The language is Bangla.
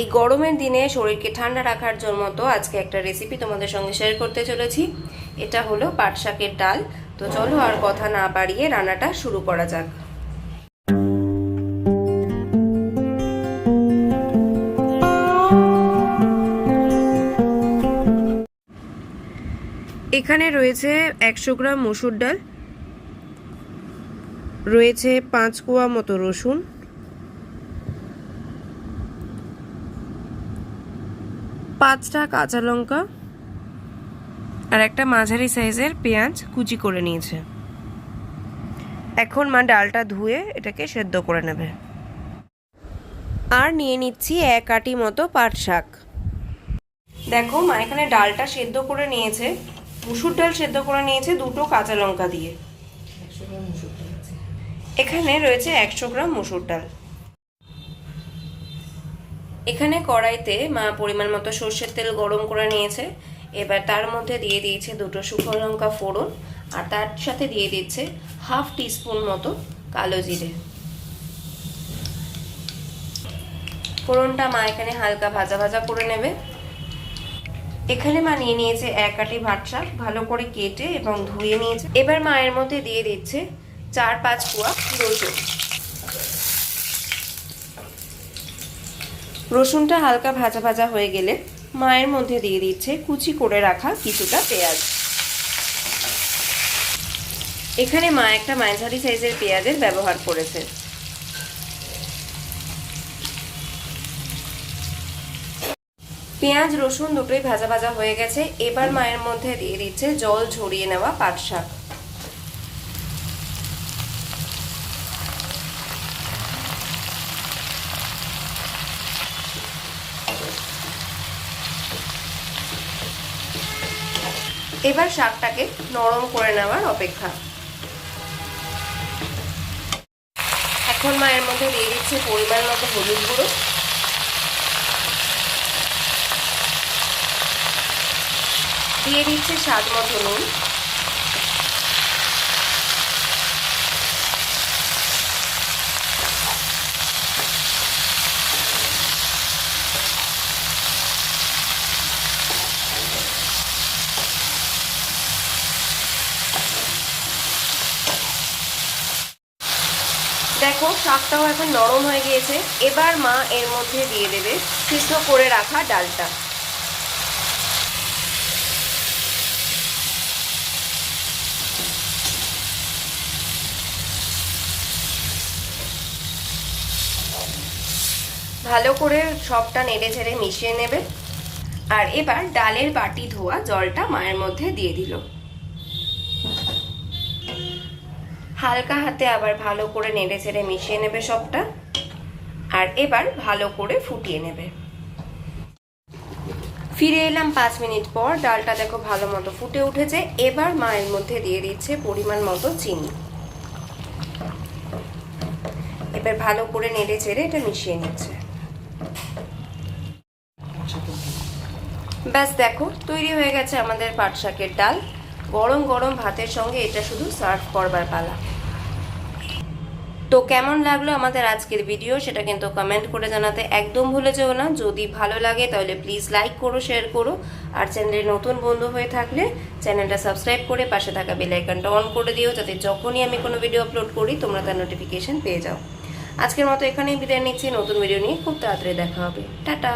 এই গরমের দিনে শরীরকে ঠান্ডা রাখার জন্য তো আজকে একটা রেসিপি তোমাদের সঙ্গে শেয়ার করতে চলেছি। এটা হলো পাট শাকের ডাল। তো চলো আর কথা না বাড়িয়ে রান্নাটা শুরু করা যাক। এখানে রয়েছে একশো গ্রাম মসুর ডাল, রয়েছে পাঁচ কোয়া মতো রসুন পাঁচটা কাঁচা লঙ্কা আর একটা মাঝারি সাইজের পেঁয়াজ কুচি করে নিয়েছে। এখন মা ডালটা ধুয়ে এটাকে সেদ্ধ করে নেবে। আর নিয়ে নিচ্ছি এক আটি মতো পাট শাক। দেখো মা এখানে ডালটা সেদ্ধ করে নিয়েছে, মুসুর ডাল সেদ্ধ করে নিয়েছে দুটো কাঁচা লঙ্কা দিয়ে। এখানে রয়েছে একশো গ্রাম মুসুর ডাল। এখানে কড়াইতে মা পরিমাণ মতো সর্ষের তেল গরম করে নিয়েছে। এবার তার মধ্যে দিয়ে দিয়েছে দুটো শুকনো লঙ্কা ফোড়ন আর তার সাথে দিয়ে দিচ্ছে হাফ টিস্পুন মতো কালো জিরে। ফোড়নটা মা এখানে হালকা ভাজা ভাজা করে নেবে। এখানে মা নিয়ে নিয়েছে এক আটি ভাত শাক ভালো করে কেটে এবং ধুয়ে নিয়েছে। এবার মায়ের মধ্যে দিয়ে দিচ্ছে চার পাঁচ কুয়া রসুন। রসুনটা হালকা ভাজা ভাজা হয়ে গেলে মায়ের মধ্যে দিয়ে দিচ্ছে কুচি করে রাখা কিছুটা পেঁয়াজ। এখানে মা একটা মাঝারি সাইজের পেঁয়াজের ব্যবহার করেছে। পেঁয়াজ, রসুন দুটোই ভাজা ভাজা হয়ে গেছে। এবার মায়ের মধ্যে দিয়ে দিচ্ছে জল ঝরিয়ে নেওয়া পাট শাক এবার শাকটাকে নরম করে নেওয়ার অপেক্ষা। এখন মায়ের মধ্যে দিয়ে দিচ্ছে পরিমাণ মতো হলুদ গুঁড়ো। দিয়ে দিচ্ছে স্বাদ মতো নুন। দেখো, শাকটাও এখন নরম হয়ে গিয়েছে। এবার মা এর মধ্যে দিয়ে দেবে সিদ্ধ করে রাখা ডালটা। ভালো করে সবটা নেড়ে ঝেড়ে মিশিয়ে নেবে। আর এবার ডালের বাটি ধোয়া জলটা মায়ের মধ্যে দিয়ে দিল। হালকা হাতে আবার ভালো করে নেড়ে ছেড়ে মিশিয়ে নেবে সবটা। আর এবার ভালো করে ফুটিয়ে নেবে। ফিরে এলাম পাঁচ মিনিট পর, ডালটা দেখো ভালো মতো ফুটে উঠেছে। এবার মায়ের মধ্যে দিয়ে দিচ্ছে পরিমাণ মতো চিনি। এবার ভালো করে নেড়ে চেড়ে এটা মিশিয়ে নিচ্ছে। ব্যাস দেখো, তৈরি হয়ে গেছে আমাদের পাট শাকের ডাল। গরম গরম ভাতের সঙ্গে এটা শুধু সার্ভ করবার পালা। তো কেমন লাগল আমাদের আজকের ভিডিও সেটা কিন্তু কমেন্ট করে জানাতে একদম ভুলে যেও না। যদি ভালো লাগে তাহলে প্লিজ লাইক করো শেয়ার করো। আর চ্যানেলে নতুন বন্ধু হয়ে থাকলে চ্যানেলটা সাবস্ক্রাইব করে পাশে থাকা বেল আইকনটা অন করে দিও, যাতে যখনই আমি কোনো ভিডিও আপলোড করি, তোমরা তার নোটিফিকেশন পেয়ে যাও। আজকের মতো এখানেই বিদায় নিচ্ছি। নতুন ভিডিও নিয়ে খুব তাড়াতাড়ি দেখা হবে। টাটা!